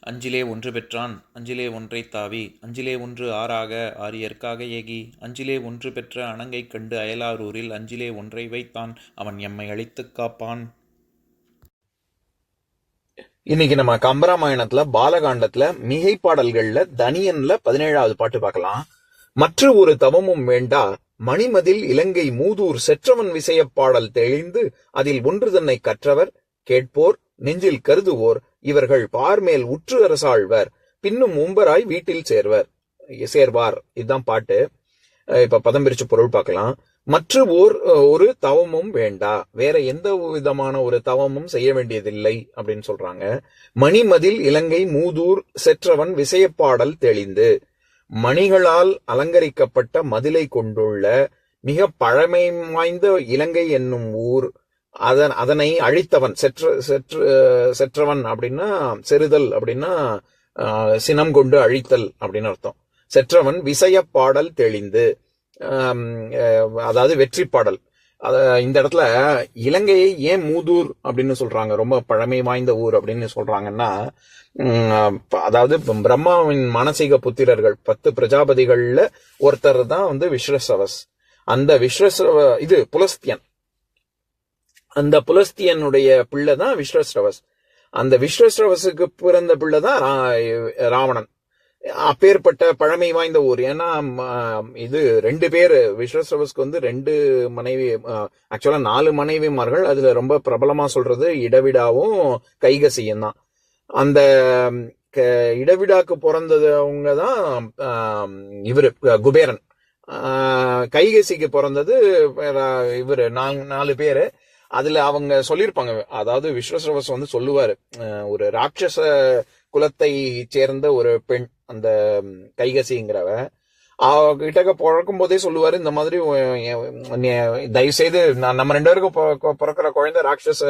அஞ்சிலே ஒன்று பெற்றான் அஞ்சிலே ஒன்றை தாவி அஞ்சிலே ஒன்று ஆறாக ஆரியற்காக ஏகி அஞ்சிலே ஒன்று பெற்ற அணங்கை கண்டு அயலாரூரில் அஞ்சிலே ஒன்றை வைத்தான் அவன் எம்மை அழித்துக் காப்பான். இன்னைக்கு நம்ம கம்பராமாயணத்துல பாலகாண்டத்துல மிகை பாடல்கள்ல தனியன்ல பதினேழாவது பாட்டு பார்க்கலாம். மற்ற ஒரு தவமும் வேண்டா மணிமதில் இலங்கை மூதூர் செற்றவன் விசயப் பாடல் தெளிந்து அதில் ஒன்று தன்னை கற்றவர் கேட்போர் நெஞ்சில் கருதுவோர் இவர்கள் பார்மேல் உற்று அரசாழ்வர் பின்னும் உம்பராய் வீட்டில் சேர்வர். சேர்வார். இதுதான் பாட்டு. இப்ப பதம் பிரிச்சு பொருள் பார்க்கலாம். மற்ற ஓர் ஒரு தவமும் வேண்டா. வேற எந்த விதமான ஒரு தவமும் செய்ய வேண்டியதில்லை அப்படின்னு சொல்றாங்க. மணிமதில் இலங்கை மூதூர் செற்றவன் விசையப்பாடல் தெளிந்து. மணிகளால் அலங்கரிக்கப்பட்ட மதிலை கொண்டுள்ள மிக பழமை வாய்ந்த இலங்கை என்னும் ஊர். அதன் அதனை அழித்தவன் செற்ற செற்று செற்றவன் அப்படின்னா செறுதல் அப்படின்னா சினம் கொண்டு அழித்தல் அப்படின்னு அர்த்தம். செற்றவன் விசயப் பாடல் தெளிந்து அதாவது வெற்றி பாடல். அத இந்த இடத்துல இலங்கையை ஏன் மூதூர் அப்படின்னு சொல்றாங்க? ரொம்ப பழமை வாய்ந்த ஊர் அப்படின்னு சொல்றாங்கன்னா அதாவது பிரம்மாவின் மானசீக புத்திரர்கள் பத்து பிரஜாபதிகள்ல ஒருத்தர் தான் வந்து விஸ்வசவஸ் அந்த விஸ்வசவ இது புலஸ்தியன். அந்த புலஸ்தியனுடைய பிள்ளை தான் விஸ்வஸ்ரவஸ் அந்த விஸ்வஸ்ரவசுக்கு பிறந்த பிள்ளை தான் ரா- ராவணன். அப்பேற்பட்ட பழமை வாய்ந்த ஊர். ஏன்னா இது ரெண்டு பேர். விஸ்வஸ்ரவஸ்க்கு வந்து ரெண்டு மனைவி ஆக்சுவலா நாலு மனைவிமார்கள். அதுல ரொம்ப பிரபலமா சொல்றது இடவிடாவும் கைகசியும் தான் அந்த இடவிடாக்கு பிறந்தது அவங்க தான் இவர் இவரு குபேரன். கைகசிக்கு பிறந்தது இவர் இவரு நாலு பேரு. அதுல அவங்க சொல்லியிருப்பாங்க. அதாவது விஸ்வஸ்ரவஸ் வந்து சொல்லுவாரு ஒரு ராட்சச குலத்தை சேர்ந்த ஒரு பெண் அந்த கைகசிங்கிறவ. கிட்டக்க பிறக்கும் போதே சொல்லுவாரு இந்த மாதிரி நீ தயவு செய்து நான் நம்ம ரெண்டு பேருக்கும் பிறக்கிற குழந்தை ராட்சச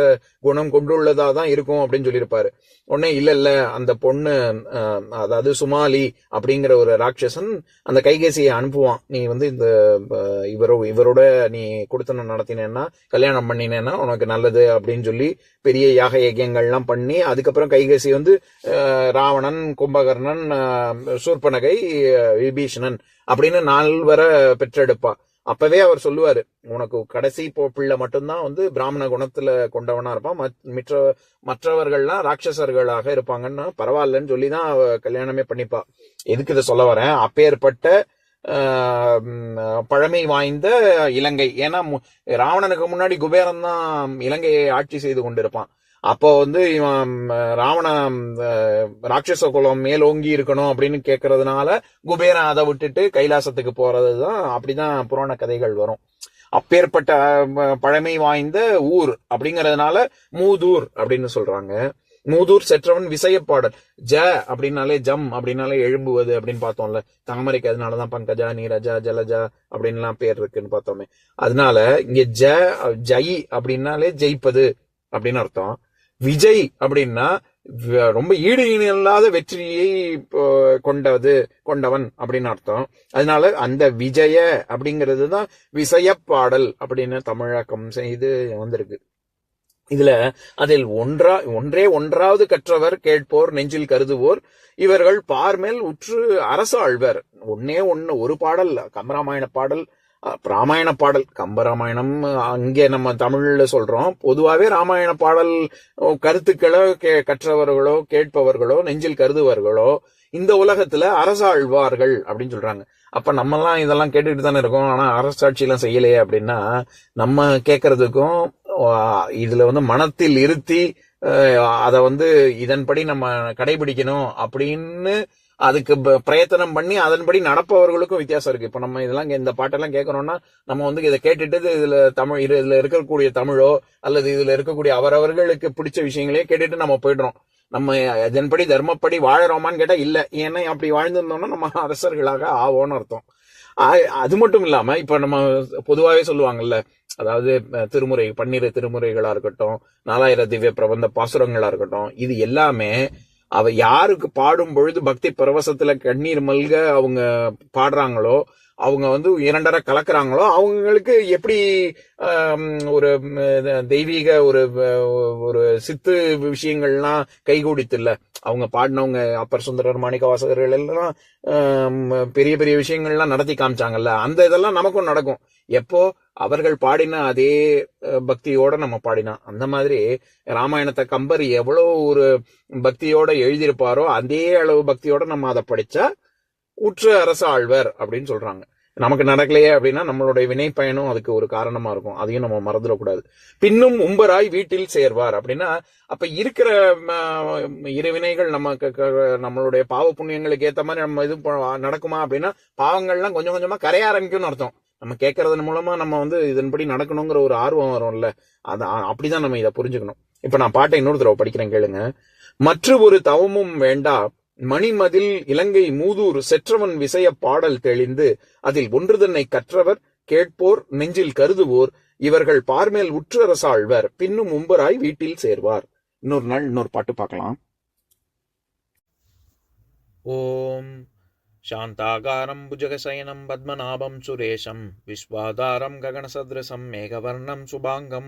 குணம் கொண்டுள்ளதா தான் இருக்கும் அப்படின்னு சொல்லியிருப்பாரு. உடனே இல்ல இல்ல அந்த பொண்ணு அதாவது சுமாலி அப்படிங்கிற ஒரு ராட்சசன் அந்த கைகேசியை அனுப்புவான். நீ வந்து இந்த இவரோ இவரோட நீ கொடுத்தனம் நடத்தினேன்னா கல்யாணம் பண்ணினேன்னா உனக்கு நல்லது அப்படின்னு சொல்லி பெரிய யாக யஜ்யங்கள்லாம் பண்ணி அதுக்கப்புறம் கைகேசி வந்து ராவணன் கும்பகர்ணன் சூர்பனகை விபீஷணன் அப்படின்னு நால்வரை பெற்றெடுப்பா. அப்பவே அவர் சொல்லுவாரு உனக்கு கடைசி போ- பிள்ளை மட்டும்தான் வந்து பிராமண குணத்துல கொண்டவனா இருப்பான். மத்- மற்றவர்கள்லாம் ராட்சசர்களாக இருப்பாங்கன்னு பரவாயில்லன்னு சொல்லி தான் அவ கல்யாணமே பண்ணிப்பா. எதுக்கு இதை சொல்ல வரேன்? அப்பேற்பட்ட பழமை வாய்ந்த இலங்கை. ஏன்னா மு- ராவணனுக்கு முன்னாடி குபேரன் தான் இலங்கையை ஆட்சி செய்து கொண்டிருப்பான். அப்போ வந்து இவன் ராவண ராட்சச குலம் மேலோங்கி இருக்கணும் அப்படின்னு கேட்கறதுனால குபேரன் அதை விட்டுட்டு கைலாசத்துக்கு போறதுதான் அப்படிதான் புராண கதைகள் வரும். அப்பேற்பட்ட பழமை வாய்ந்த ஊர் அப்படிங்கறதுனால மூதூர் அப்படின்னு சொல்றாங்க. மூதூர் செற்றவன் விசையப்பாடல். ஜ அப்படின்னாலே ஜம் அப்படின்னாலே எழும்புவது அப்படின்னு பார்த்தோம்ல. தாமரைக்கு அதனாலதான் பங்கஜா நீரஜா ஜலஜா அப்படின்லாம் பேர் இருக்குன்னு பார்த்தோமே. அதனால இங்க ஜ ஜெய் அப்படின்னாலே ஜெயிப்பது அப்படின்னு அர்த்தம். விஜய் அப்படின்னா ரொம்ப ஈடு இல்லாத வெற்றியை கொண்டது கொண்டவன் அப்படின்னு அர்த்தம். அதனால அந்த விஜய அப்படிங்கிறது தான் விசயப்பாடல் அப்படின்னு தமிழாக்கம் செய்து வந்திருக்கு. இதுல அதில் ஒன்றா ஒன்றே ஒன்றாவது கற்றவர் கேட்போர் நெஞ்சில் கருதுவோர் இவர்கள் பார்மேல் உற்று அரசாழ்வர். ஒன்னே ஒன்னு ஒரு பாடல் கம்பராமாயண பாடல் ராமாயண பாடல் கம்பராமாயணம் அங்கே நம்ம தமிழ்ல சொல்றோம். பொதுவாகவே ராமாயண பாடல் கருத்துக்களோ கே- கற்றவர்களோ கேட்பவர்களோ நெஞ்சில் கருதுவர்களோ இந்த உலகத்துல அரசாழ்வார்கள் அப்படின்னு சொல்றாங்க. அப்ப நம்ம எல்லாம் இதெல்லாம் கேட்டுட்டு தானே இருக்கோம். ஆனா அரசாட்சி எல்லாம் செய்யலையே அப்படின்னா நம்ம கேட்கறதுக்கும் இதுல வந்து மனத்தில் இருத்தி அதை வந்து இதன்படி நம்ம கடைபிடிக்கணும் அப்படின்னு அதுக்கு பிரயத்தனம் பண்ணி அதன்படி நடப்பவர்களுக்கும் வித்தியாசம் இருக்கு. இப்போ நம்ம இதெல்லாம் இந்த பாட்டெல்லாம் கேட்கணும்னா நம்ம வந்து இதை கேட்டுட்டு இதுல தமிழ் இரு இதுல இருக்கக்கூடிய தமிழோ அல்லது இதுல இருக்கக்கூடிய அவரவர்களுக்கு பிடிச்ச விஷயங்களே கேட்டுட்டு நம்ம போயிடுறோம். நம்ம இதன்படி தர்மப்படி வாழறோமான்னு கேட்டா இல்ல. ஏன்னா அப்படி வாழ்ந்திருந்தோம்னா நம்ம அரசர்களாக ஆவோன்னு அர்த்தம். ஆ- அது மட்டும் இல்லாம இப்ப நம்ம பொதுவாகவே சொல்லுவாங்கல்ல அதாவது திருமுறை பன்னிரு திருமுறைகளா இருக்கட்டும் நாலாயிர திவ்ய பிரபந்த பாசுரங்களா இருக்கட்டும் இது எல்லாமே அவ யாருக்கு பாடும் பொழுது பக்தி பரவசத்துல கண்ணீர் மல்க அவங்க பாடுறாங்களோ அவங்க வந்து இரண்டரை கலக்குறாங்களோ அவங்களுக்கு எப்படி ஒரு தெய்வீக ஒரு ஒரு சித்து விஷயங்கள்லாம் கைகூடித்து அவங்க பாடினவங்க அப்பர் சுந்தரர் மாணிக்க வாசகர்கள் எல்லாம் பெரிய பெரிய விஷயங்கள்லாம் நடத்தி காமிச்சாங்கல்ல அந்த இதெல்லாம் நமக்கும் நடக்கும். எப்போ அவர்கள் பாடின அதே பக்தியோட நம்ம பாடினா அந்த மாதிரி ராமாயணத்தை கம்பர் எவ்வளோ ஒரு பக்தியோட எழுதியிருப்பாரோ அதே அளவு பக்தியோட நம்ம அதை படிச்சா உற்ற அரசாழ்வர் அப்படின்னு சொல்றாங்க. நமக்கு நடக்கலையே அப்படின்னா நம்மளுடைய வினை பயனும் அதுக்கு ஒரு காரணமா இருக்கும். அதையும் நம்ம மறந்துடக்கூடாது. பின்னும் உம்பராய் வீட்டில் சேர்வார் அப்படின்னா அப்ப இருக்கிற இருவினைகள் இரு வினைகள் நம்ம நம்மளுடைய பாவ புண்ணியங்களுக்கு ஏத்த மாதிரி நம்ம இது ப- நடக்குமா அப்படின்னா பாவங்கள்லாம் கொஞ்சம் கொஞ்சமா கரைய ஆரம்பிக்கும்னு அர்த்தம். நம்ம கேட்கறதன் மூலமா நம்ம வந்து இதன்படி நடக்கணுங்கிற ஒரு ஆர்வம் வரும்ல. அது அப்படிதான் நம்ம இதை புரிஞ்சுக்கணும். இப்ப நான் பாட்டை இன்னொரு தடவை படிக்கிறேன் கேளுங்க. மற்ற ஒரு தவமும் வேண்டா மணிமதில் இலங்கை மூதூர் செற்றவன் விசய பாடல் தெளிந்து அதில் ஒன்று தன்னை கற்றவர் கேட்போர் நெஞ்சில் கருதுவோர் இவர்கள் பார்மேல் உற்றரசாழ்வர் பின்னும் உம்பராய் வீட்டில் சேர்வார் இன்னொரு நாள் இன்னொரு பாட்டு பார்க்கலாம் ॐ शान्ताकारं भुजगशयनं पद्मनाभं सुरेशं विश्वाधारं गगनसदृशं मेघवर्णं शुभाङ्गं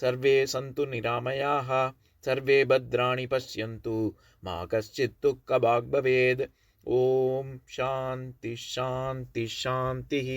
सर्वे सन्तु निरामयाः सर्वे भद्राणि पश्यन्तु मा कश्चित् दुःखभाग् भवेत् ॐ शान्ति शान्ति शान्तिः